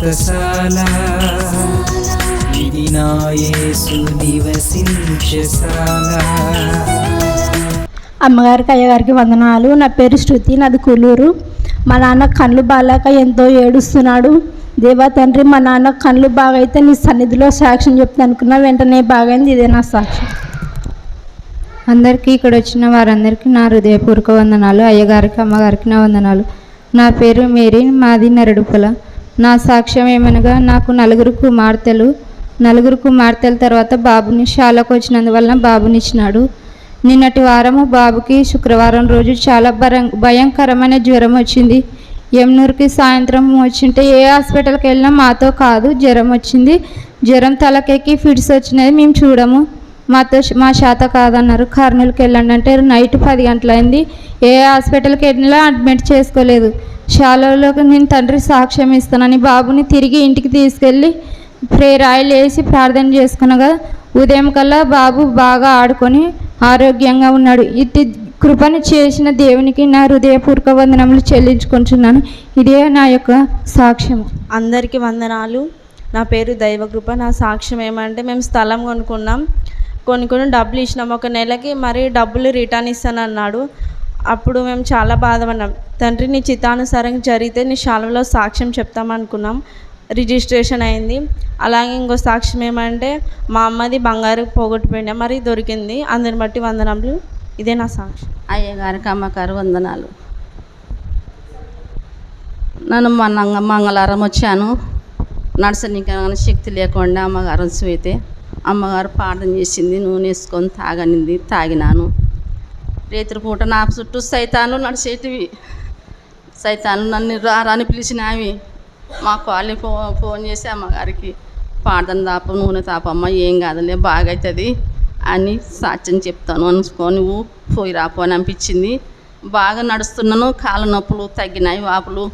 వ్రతశాల ఇది నివసించశాల అమ్మగారికి అయ్యగారికి వందనాలు. నా పేరు శృతి నాది కులూరు. మా నాన్న కళ్ళు బాగాలేక ఎంతో ఏడుస్తున్నాడు. దేవా తండ్రి మా నాన్న కళ్ళు బాగైతే నీ సన్నిధిలో సాక్ష్యం చెప్తాను అనుకున్నా వెంటనే బాగైంది ఇదే నా సాక్ష్యం. అందరికీ ఇక్కడ వచ్చిన వారందరికీ నా హృదయపూర్వక వందనాలు. అయ్యగారికి అమ్మగారికి నా వందనాలు. నా పేరు మేరీ మాది నరడుపల. నా సాక్ష్యం ఏమనగా నాకు నలుగురు కుమార్తెలు. నలుగురు కుమార్తెల తర్వాత బాబుని శాలకు వచ్చినందువలన బాబునిచ్చినాడు. నిన్నటి వారము బాబుకి శుక్రవారం రోజు చాలా భరం భయంకరమైన జ్వరం వచ్చింది. ఎమ్నూరుకి సాయంత్రం వచ్చింటే ఏ హాస్పిటల్కి వెళ్ళినా మాతో కాదు జ్వరం వచ్చింది. జ్వరం తలకెక్కి ఫిట్స్ వచ్చినది మేము చూడము. మాతో మా శాత కాదన్నారు. కర్నూలుకి వెళ్ళండి అంటే నైట్ పది గంటలైంది. ఏ హాస్పిటల్కి వెళ్ళినా అడ్మిట్ చేసుకోలేదు. శాలలోకి నేను తండ్రి సాక్ష్యం ఇస్తానని బాబుని తిరిగి ఇంటికి తీసుకెళ్ళి ప్రేయర్ ఆయిల్ వేసి ప్రార్థన చేసుకునగా ఉదయం కల్లా బాబు బాగా ఆడుకొని ఆరోగ్యంగా ఉన్నాడు. ఇది కృపను చేసిన దేవునికి నా హృదయపూర్వక వందనములు చెల్లించుకుంటున్నాను. ఇదే నా యొక్క సాక్ష్యం అందరికీ వందనాలు. నా పేరు దైవకృప. నా సాక్ష్యం ఏమంటే మేము స్థలం కొనుక్కున్నాం. కొనుక్కుని డబ్బులు ఇచ్చినాం. ఒక నెలకి మరి డబ్బులు రిటర్న్ ఇస్తానన్నాడు. అప్పుడు మేము చాలా బాధపడినాం తండ్రి నీ చిత్తానుసారంగా జరిగితే నీ శాలలో సాక్ష్యం చెప్తామనుకున్నాం రిజిస్ట్రేషన్ అయింది. అలాగే ఇంకో సాక్ష్యం ఏమంటే మా అమ్మది బంగారు పోగొట్టుపోయినా మరి దొరికింది. అందరిని బట్టి వందనములు. ఇదే నా సాక్ష్యం. అయ్యగారికి అమ్మగారు వందనాలు. నన్ను మొన్న మంగళవారం వచ్చాను. నడసనికి శక్తి లేకుండా అమ్మగారు చూయితే అమ్మగారు ప్రార్థన చేసింది నూనె వేసుకొని తాగనింది తాగినాను. రేత్రి పూట నా చుట్టూ సైతాను నడిచేటివి. సైతాను నన్ను రారని పిలిచినవి. మా కాలనీ ఫో ఫోన్ చేసి అమ్మగారికి పాడదని తాప నూనె తాపమ్మ ఏం కాదులే బాగవుతుంది అని సాక్ష్యం చెప్తాను అనుకోని నువ్వు పోయి రాపో అని అనిపించింది. బాగా నడుస్తున్నాను కాళ్ళ నొప్పులు తగ్గినాయి వాపులు.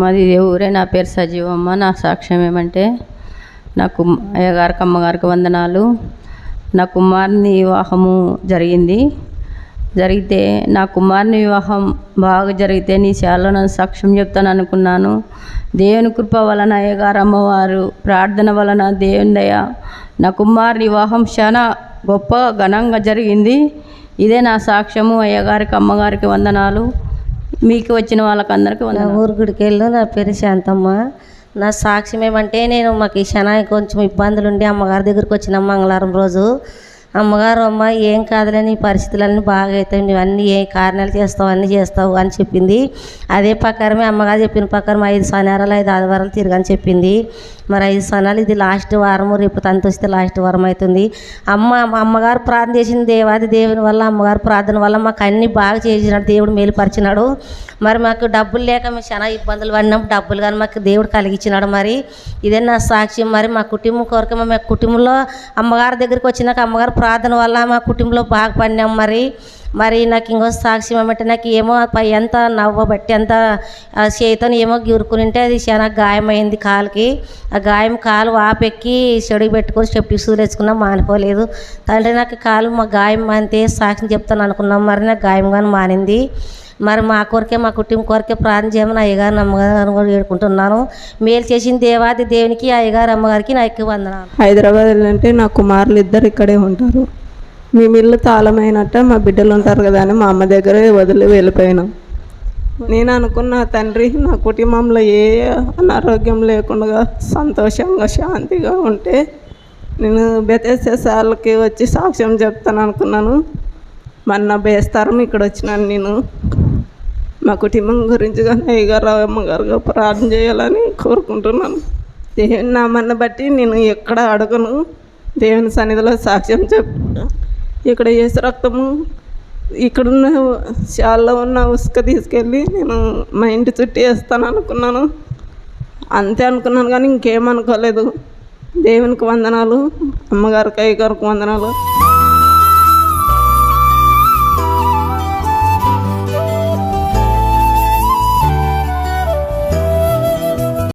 మాది ఊరే నా పేరు సజీవమ్మ నా సాక్ష్యం ఏమంటే నాకు అయ్యగారికి అమ్మగారికి వందనాలు. నా కుమారుని వివాహము జరిగింది. జరిగితే నా కుమారుని వివాహం బాగా జరిగితే నీ చాలా నన్ను సాక్ష్యం చెప్తాను అనుకున్నాను. దేవుని కృప వలన అయ్యగారు అమ్మవారు ప్రార్థన వలన దేవుని దయ నా కుమారుని వివాహం చాలా గొప్ప ఘనంగా జరిగింది. ఇదే నా సాక్ష్యము. అయ్యగారికి అమ్మగారికి వందనాలు. మీకు వచ్చిన వాళ్ళకందరికీ వందనాలు. ఊరు గుడికి వెళ్ళు నా పేరు శాంతమ్మ. నా సాక్ష్యం ఏమంటే నేను మాకు ఈ శనాయి కొంచెం ఇబ్బందులు ఉండి అమ్మగారి దగ్గరికి వచ్చిన మంగళవారం రోజు. అమ్మగారు అమ్మ ఏం కాదులే నీ పరిస్థితులన్నీ బాగా అవుతాయి నువ్వన్నీ ఏ కారణాలు చేస్తావు అన్నీ చేస్తావు అని చెప్పింది. అదే ప్రకారమే అమ్మగారు చెప్పిన ప్రకారం ఐదు శనివారాలు ఐదు ఆదివారాలు తిరగని చెప్పింది. మరి ఐదు సనాలు ఇది లాస్ట్ వారము రేపు తంత వస్తే లాస్ట్ వారం అవుతుంది. అమ్మ అమ్మగారు ప్రార్థన చేసిన దేవాది దేవుని వల్ల అమ్మగారు ప్రార్థన వల్ల మాకు అన్నీ బాగా చేసినాడు దేవుడు మేలుపరిచినాడు. మరి మాకు డబ్బులు లేక మేము చాలా ఇబ్బందులు పడినాం డబ్బులు కానీ మాకు దేవుడు కలిగించినాడు మరి. ఇదే నా సాక్ష్యం మరి మా కుటుంబం కొరకు మా కుటుంబంలో అమ్మగారి దగ్గరికి వచ్చినాక అమ్మగారు ప్రార్థన వల్ల మా కుటుంబంలో బాగుపడినాం మరి. మరి నాకు ఇంకో సాక్ష్యం ఏమంటే నాకు ఏమో పై ఎంత నవ్వబట్టి ఎంత చేతితో ఏమో గిరుకునింటే అది చాలా గాయమైంది కాలుకి. ఆ గాయం కాలు వాపెక్కి చెడుగు పెట్టుకొని చెప్పి సూరేసుకున్నా మానిపోలేదు. తండ్రి నాకు కాలు మా గాయం అంతే సాక్ష్యం చెప్తాను అనుకున్నాం మరి నాకు గాయం కానీ మానింది. మరి మా కొరకే మా కుటుంబం కొరకే ప్రార్థన చేయమని అయ్యగారు అమ్మగారు కూడా వేడుకుంటున్నాను. మేలు చేసిన దేవాది దేవునికి అయ్యగారు అమ్మగారికి నా ఎక్కువ వందనాలు. హైదరాబాద్ వెళ్ళంటే నా కుమారులు ఇద్దరు ఇక్కడే ఉంటారు. మేము ఇల్లు తాళమైనట్ట మా బిడ్డలు ఉంటారు కదా అని మా అమ్మ దగ్గరే వదిలి వెళ్ళిపోయినాం. నేను అనుకున్న తండ్రి నా కుటుంబంలో ఏ అనారోగ్యం లేకుండా సంతోషంగా శాంతిగా ఉంటే నేను బెతేసేసార్లకి వచ్చి సాక్ష్యం చెప్తాను అనుకున్నాను. మొన్న బేస్తారం ఇక్కడ వచ్చినాను నేను. మా కుటుంబం గురించి కానీ అయ్యగారు అమ్మగారు ప్రార్థన చేయాలని కోరుకుంటున్నాను. దేవుని నామాన్ని బట్టి నేను ఎక్కడ అడగను. దేవుని సన్నిధిలో సాక్ష్యం చెప్ ఇక్కడ ఏసు రక్తము ఇక్కడున్న శాలలో ఉన్న ఉసుక తీసుకెళ్ళి నేను మా ఇంటి చుట్టూ వేస్తాను అనుకున్నాను. అంతే అనుకున్నాను కానీ ఇంకేమనుకోలేదు దేవునికి వందనాలు అమ్మగారికి అయ్యగారికి వందనాలు.